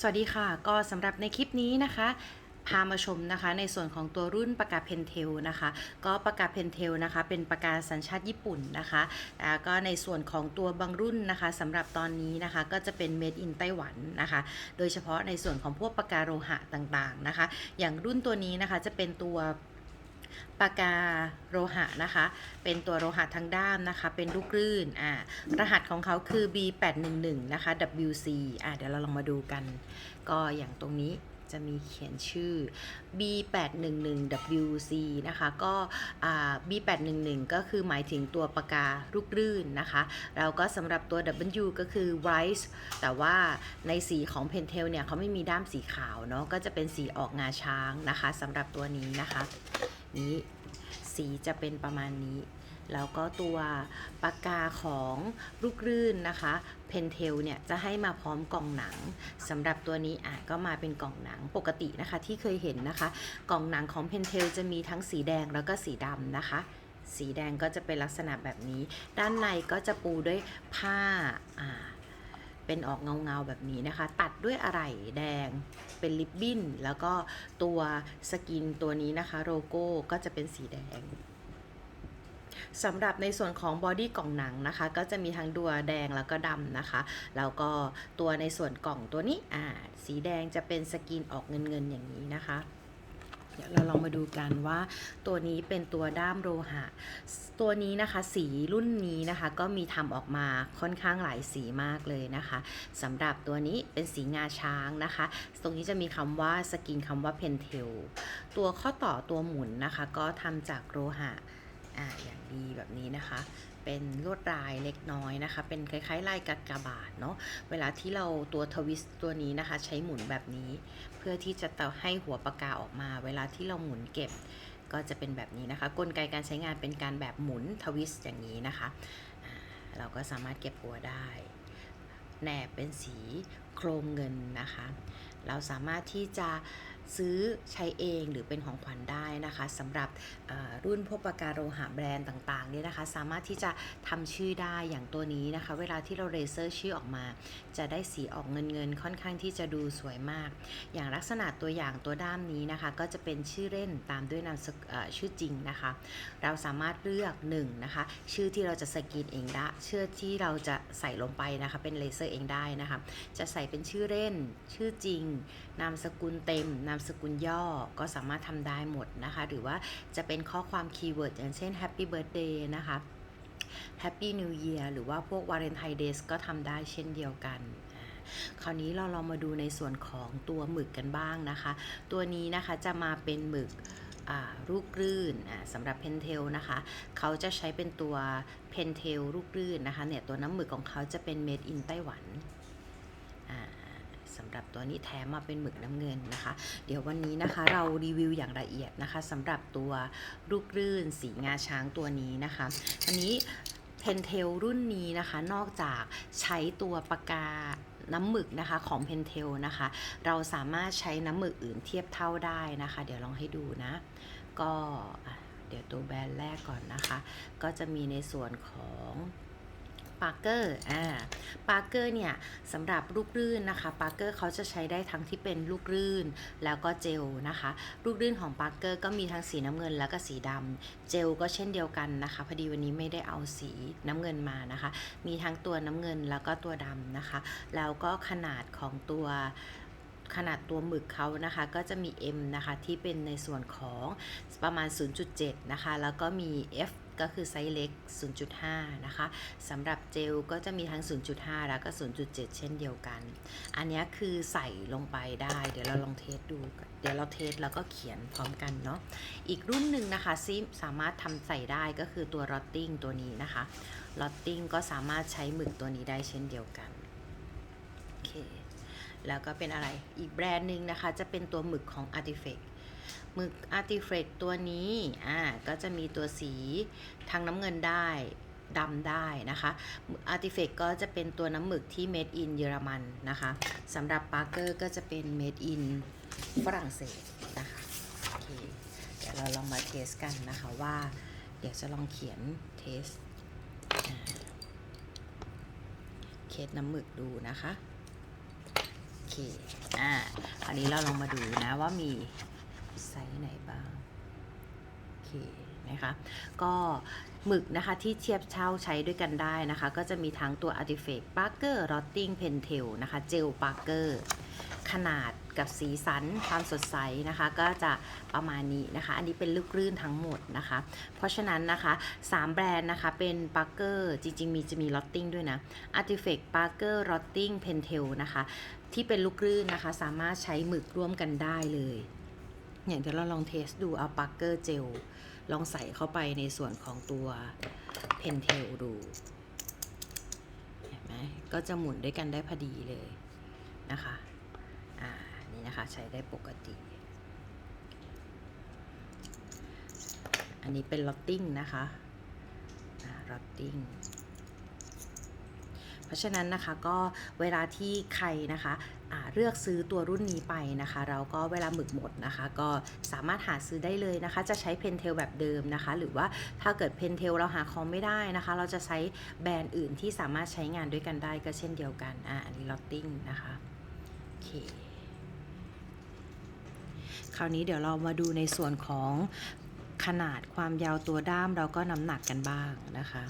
สวัสดีค่ะ ก็สำหรับในคลิปนี้นะคะ พามาชมนะคะ ในส่วนของตัวรุ่นปากกาเพนเทลนะคะ ก็ปากกาเพนเทลนะคะ เป็นปากกาสัญชาติญี่ปุ่นนะคะแล้วก็ในส่วนของตัวบางรุ่นนะคะสำหรับตอนนี้นะคะ ก็จะเป็น made in ไต้หวันนะคะ โดยเฉพาะในส่วนของพวกปากกาโลหะต่างๆนะคะ อย่างรุ่นตัวนี้นะคะจะเป็นตัว ปากกาโลหะนะคะ เป็นตัวโลหะทั้งด้ามนะคะ เป็นลูกรื่นอ่ารหัสของเขาคือ B811 นะคะ WC อ่าเดี๋ยวเราลองมาดูกัน ก็อย่างตรงนี้จะมีเขียนชื่อ B811WC นะคะ ก็อ่า B811 ก็คือหมายถึงตัวปากกาลูกรื่นนะคะ แล้วก็สำหรับตัว W ก็คือ Rice แต่ว่าในสีของ Pentel เนี่ยเขาไม่มีด้ามสีขาวเนาะ ก็จะเป็นสีออกงาช้างนะคะสำหรับตัวนี้นะคะ นี้ สีจะเป็นประมาณนี้ แล้วก็ตัวปากกาของลูกรื่นนะคะเพนเทลเนี่ยจะให้มาพร้อมกล่องหนังสำหรับตัวนี้อะก็มาเป็นกล่องหนังปกตินะคะที่เคยเห็นนะคะ กล่องหนังของเพนเทลจะมีทั้งสีแดงแล้วก็สีดำนะคะสีแดงก็จะเป็นลักษณะแบบนี้ ด้านในก็จะปูด้วยผ้าอ่า เป็นออกเงาๆแบบนี้นะคะ ตัดด้วยอะไหล่แดงเป็นลิปบิ้น แล้วก็ตัวสกินตัวนี้นะคะโลโก้ก็จะเป็นสีแดงสำหรับในส่วนของบอดี้กล่องหนังนะคะ ก็จะมีทั้งตัวแดงแล้วก็ดำนะคะ แล้วก็ตัวในส่วนกล่องตัวนี้อ่าสีแดงจะเป็นสกรีนออกเงินเงินๆอย่างนี้นะคะ เดี๋ยวเราลองมาดูกันว่าตัวนี้เป็นตัวด้ามโลหะ ตัวนี้นะคะสีรุ่นนี้นะคะก็มีทำออกมาค่อนข้างหลายสีมากเลยนะคะสำหรับตัวนี้เป็นสีงาช้างนะคะ ตรงนี้จะมีคำว่าสกินคำว่าเพนเทลตัวข้อต่อตัวหมุนนะคะ ก็ทำจากโลหะ อ่าอย่างดีแบบนี้นะคะ เป็นลวดลายเล็กน้อยนะคะ เป็นคล้ายๆลายกากบาทเนาะเวลาที่เราตัวทวิสต์ตัวนี้นะคะ ใช้หมุนแบบนี้ เพื่อที่จะให้หัวปากกาออกมา เวลาที่เราหมุนเก็บก็จะเป็นแบบนี้นะคะ กลไกการใช้งานเป็นการแบบหมุนทวิสต์อย่างนี้นะคะ เราก็สามารถเก็บหัวได้แหนบเป็นสีโครมเงินนะคะ เราสามารถที่จะ ซื้อใช้เองหรือเป็นของขวัญได้นะคะสำหรับรุ่นพวกปากกาโลหะแบรนด์ต่างๆเนี่ยนะคะ สามารถที่จะทำชื่อได้อย่างตัวนี้นะคะ เวลาที่เราเรเซอร์ชื่อออกมา จะได้สีออกเงินเงินๆค่อนข้างที่จะดูสวยมาก อย่างลักษณะตัวอย่างตัวด้ามนี้นะคะ ก็จะเป็นชื่อเล่นตามด้วยนามชื่อจริงนะคะ เราสามารถเลือก1นะคะชื่อที่เราจะสกรีนเองได้ชื่อที่เราจะใส่ลงไปนะคะเป็นเลเซอร์เองได้นะคะ จะใส่เป็นชื่อเล่น ชื่อจริง นามสกุลเต็มนามสกุลย่อก็สามารถทำได้หมดนะคะ หรือว่าจะเป็นข้อความคีย์เวิร์ดอย่างเช่น Happy Birthday นะคะ Happy New Year หรือว่าพวก Valentine Days ก็ทำได้เช่นเดียวกันคราวนี้เราลองมาดูในส่วนของตัวหมึกกันบ้างนะคะ ตัวนี้นะคะจะมาเป็นหมึกลูกรื่นสำหรับเพนเทลนะคะ เขาจะใช้เป็นตัวเพนเทลลูกรื่นนะคะเนี่ยตัวน้ำหมึกของเขาจะเป็น made in ไต้หวัน สำหรับตัวนี้แถมมาเป็นหมึกน้ำเงินนะคะ เดี๋ยววันนี้นะคะเรารีวิวอย่างละเอียดนะคะสำหรับตัวลูกรื่นสีงาช้างตัวนี้นะคะอันนี้เพนเทลรุ่นนี้นะคะนอกจากใช้ตัวปากกาน้ำหมึกนะคะของเพนเทลนะคะ เราสามารถใช้น้ำหมึกอื่นเทียบเท่าได้นะคะ เดี๋ยวลองให้ดูนะ ก็เดี๋ยวตัวแบรนด์แรกก่อนนะคะ ก็จะมีในส่วนของ ปาร์เกอร์อ่าปาร์เกอร์เนี่ยสำหรับลูกรื่นนะคะปาร์เกอร์เขาจะใช้ได้ทั้งที่เป็นลูกรื่น แล้วก็เจลนะคะ ลูกรื่นของปาร์เกอร์ก็มีทั้งสีน้ำเงินแล้วก็สีดำเจลก็เช่นเดียวกันนะคะ พอดีวันนี้ไม่ได้เอาสีน้ำเงินมานะคะ มีทั้งตัวน้ำเงินแล้วก็ตัวดำนะคะ แล้วก็ขนาดของตัวขนาดตัวหมึกเขานะคะก็จะมี M นะคะที่เป็นในส่วนของประมาณ 0.7 นะคะ แล้วก็มี F ก็คือไซส์เล็ก 0.5 นะคะสำหรับเจลก็จะมีทั้ง 0.5 แล้วก็ 0.7 เช่นเดียวกัน อันนี้คือใส่ลงไปได้ เดี๋ยวเราลองเทสดู เดี๋ยวเราเทสแล้วก็เขียนพร้อมกันเนาะ อีกรุ่นหนึ่งนะคะซิสามารถทำใส่ได้ก็คือตัว Rotting ตัวนี้นะคะ Rotting ก็สามารถใช้หมึกตัวนี้ได้เช่นเดียวกันโอเคแล้วก็เป็นอะไร อีกแบรนด์หนึ่งนะคะ จะเป็นตัวหมึกของ Artifact หมึก Artifact ตัวนี้อ่าก็จะมีตัวสีทางน้ำเงินได้ดำได้นะคะ Artifact ก็จะเป็นตัวน้ำหมึกที่ made in เยอรมันนะคะสำหรับ Parker ก็จะเป็น made in ฝรั่งเศสนะคะโอเคเดี๋ยวเราลองมาเทสกันนะคะว่าเดี๋ยวจะลองเขียนเทสเคสน้ำหมึกดูนะคะ โอเค อ่า อันนี้เราลองมาดูนะว่ามี ไซส์ไหนบ้างโอเคนะคะก็หมึกนะคะที่เทียบเช่าใช้ด้วยกันได้นะคะ ก็จะมีทั้งตัว Artifact Parker Rotting Pentel นะคะ Gel Parker ขนาดกับสีสันความสดใสนะคะ ก็จะประมาณนี้นะคะ อันนี้เป็นลูกลื่นทั้งหมดนะคะ เพราะฉะนั้นนะคะ 3 แบรนด์นะคะเป็น Parker จริง ๆ มีจะมี Rotting ด้วยนะ Artifact Parker Rotting Pentel นะคะ ที่เป็นลูกลื่นนะคะ สามารถใช้หมึกร่วมกันได้เลย อย่างเดี๋ยวเราลองเทสดูเอา Parker Gel ลองใส่เข้าไปในส่วนของตัวเพนเทลดูเห็นไหมก็จะหมุนด้วยกันได้พอดีเลยนะคะอ่านี่นะคะใช้ได้ปกติ อันนี้เป็นลอตติ้งนะคะอ่าลอตติ้ง เพราะฉะนั้นนะคะก็เวลาที่ใครนะคะเลือกซื้อตัวรุ่นนี้ไปนะคะ เราก็เวลาหมึกหมดนะคะ ก็สามารถหาซื้อได้เลยนะคะ จะใช้เพนเทลแบบเดิมนะคะ หรือว่าถ้าเกิดเพนเทลเราหาของไม่ได้นะคะ เราจะใช้แบรนด์อื่นที่สามารถใช้งานด้วยกันได้ก็เช่นเดียวกันอ่าอันนี้ลอตติ้งนะคะโอเคคราวนี้เดี๋ยวเรามาดูในส่วนของขนาดความยาวตัวด้ามแล้วก็น้ำหนักกันบ้างนะคะ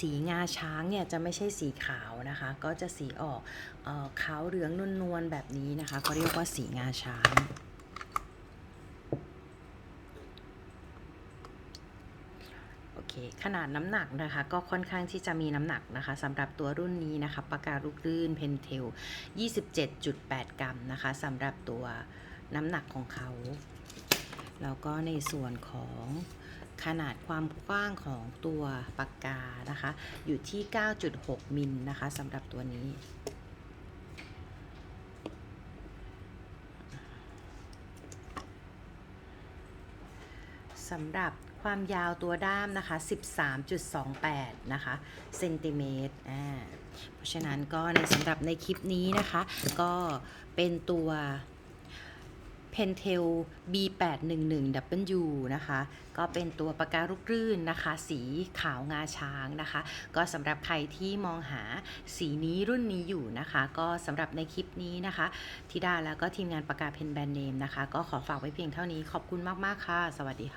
สีงาช้างเนี่ยจะไม่ใช่สีขาวนะคะ ก็จะสีออกเออขาวเหลืองนวลๆแบบนี้นะคะเขาเรียกว่าสีงาช้างโอเคขนาดน้ำหนักนะคะ ก็ค่อนข้างที่จะมีน้ำหนักนะคะสำหรับตัวรุ่นนี้นะคะปากกาลูกลื่นเพนเทล 27.8 กรัมนะคะสำหรับตัวน้ำหนักของเขา แล้วก็ในส่วนของ ขนาดความกว้างของตัวปากกานะคะ อยู่ที่ 9.6 มิลนะคะสำหรับตัวนี้ สำหรับความยาวตัวด้ามนะคะ 13.28 นะคะเซนติเมตรอ่าเพราะฉะนั้นก็ในสำหรับในคลิปนี้นะคะ ก็เป็นตัว Pentel B811W นะคะ ก็เป็นตัวปากการุกรื่นนะคะ สีขาวงาช้างนะคะ ก็สำหรับใครที่มองหาสีนี้รุ่นนี้อยู่นะคะ ก็สำหรับในคลิปนี้นะคะทิดาแล้วก็ทีมงานปากกาเพนแบรนด์เนมนะคะ ก็ขอฝากไว้เพียงเท่านี้ขอบคุณมาก ๆ ค่ะ สวัสดีค่ะ